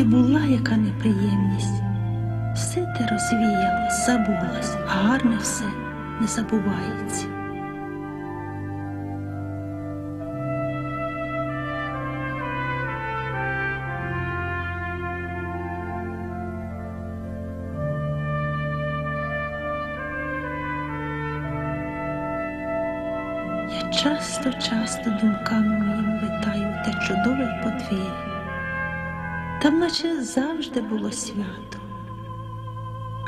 І була яка неприємність. Все те розвіялось, забулось, гарне все не забувається. Я часто, часто думками моїми витаю те чудове подвір'я. Там наче завжди було свято.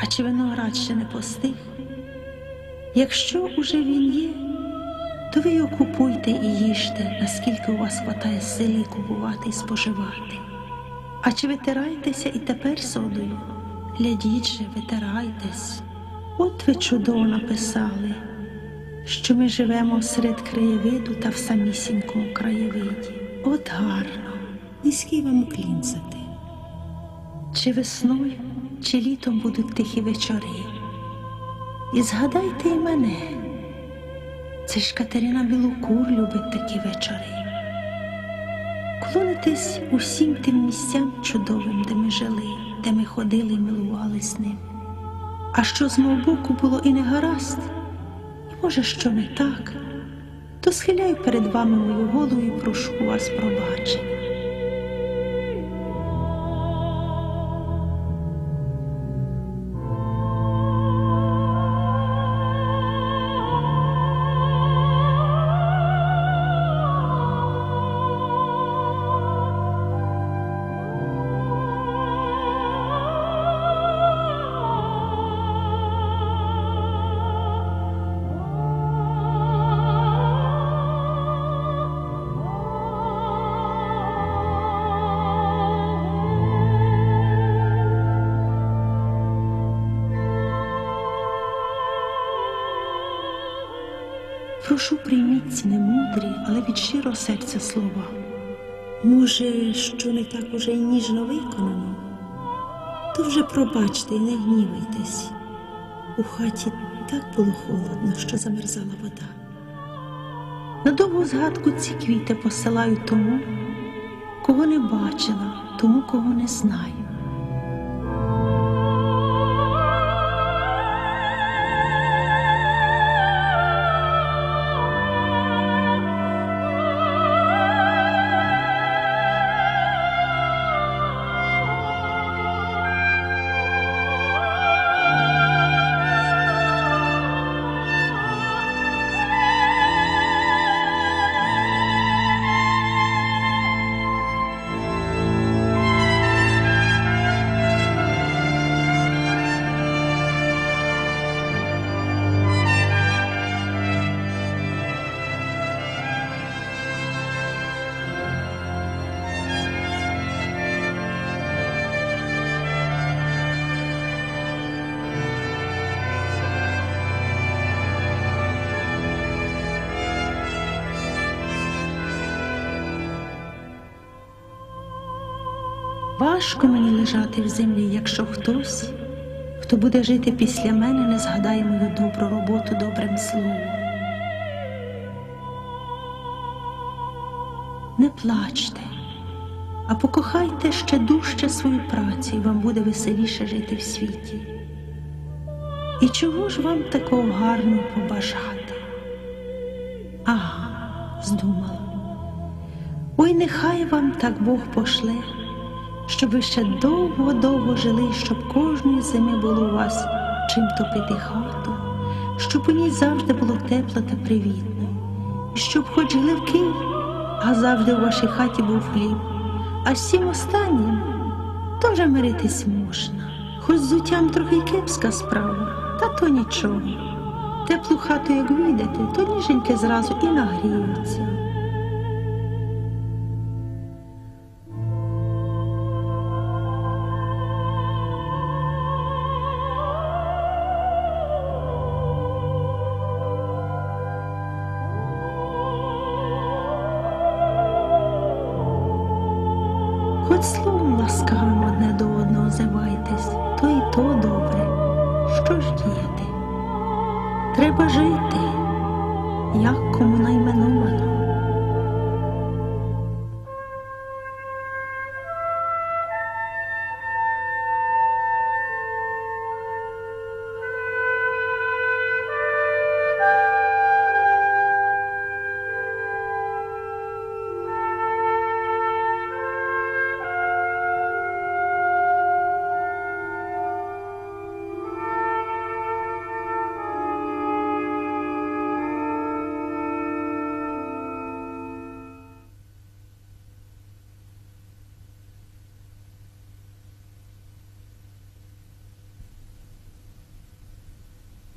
А чи виноград ще не постиг? Якщо уже він є, то ви його купуйте і їжте, наскільки у вас хватає сили купувати і споживати. А чи витираєтеся і тепер содою? Глядіть же, витирайтесь. От ви чудово написали, що ми живемо серед краєвиду та в самісінькому краєвиді. От гарно. Низький вам уклін за те. Чи весною, чи літом будуть тихі вечори. І згадайте і мене. Це ж Катерина Білокур любить такі вечори. Клонитесь усім тим місцям чудовим, де ми жили, де ми ходили і милувались ним. А що з мого боку було і не гаразд, і може, що не так, то схиляю перед вами мою голову і прошу вас пробачення. Прошу прийміть ці немудрі, але від щирого серця слова. Може, що не так уже й ніжно виконано, то вже пробачте і не гнівайтесь. У хаті так було холодно, що замерзала вода. На довгу згадку ці квіти посилаю тому, кого не бачила, тому, кого не знаю. Важко мені лежати в землі, якщо хтось, хто буде жити після мене, не згадає мою добру роботу добрим словом. Не плачте, а покохайте ще дужче свою працю, і вам буде веселіше жити в світі. І чого ж вам такого гарного побажати? Ага, здумала. Ой, нехай вам так Бог пошле, щоб ви ще довго-довго жили, щоб кожної зими було у вас чим топити хату, щоб у ній завжди було тепло та привітно, щоб хоч жили а завжди у вашій хаті був хліб. А цим останнім то вже миритись можна. Хоч зуттям трохи кепська справа, та то нічого. Теплу хату, як вийдете, то ніженьки зразу і нагріються. хоч словом ласкавим одне до одного зивайтесь, то й то добре. Що ж діяти? Треба жити, як кому найменовано.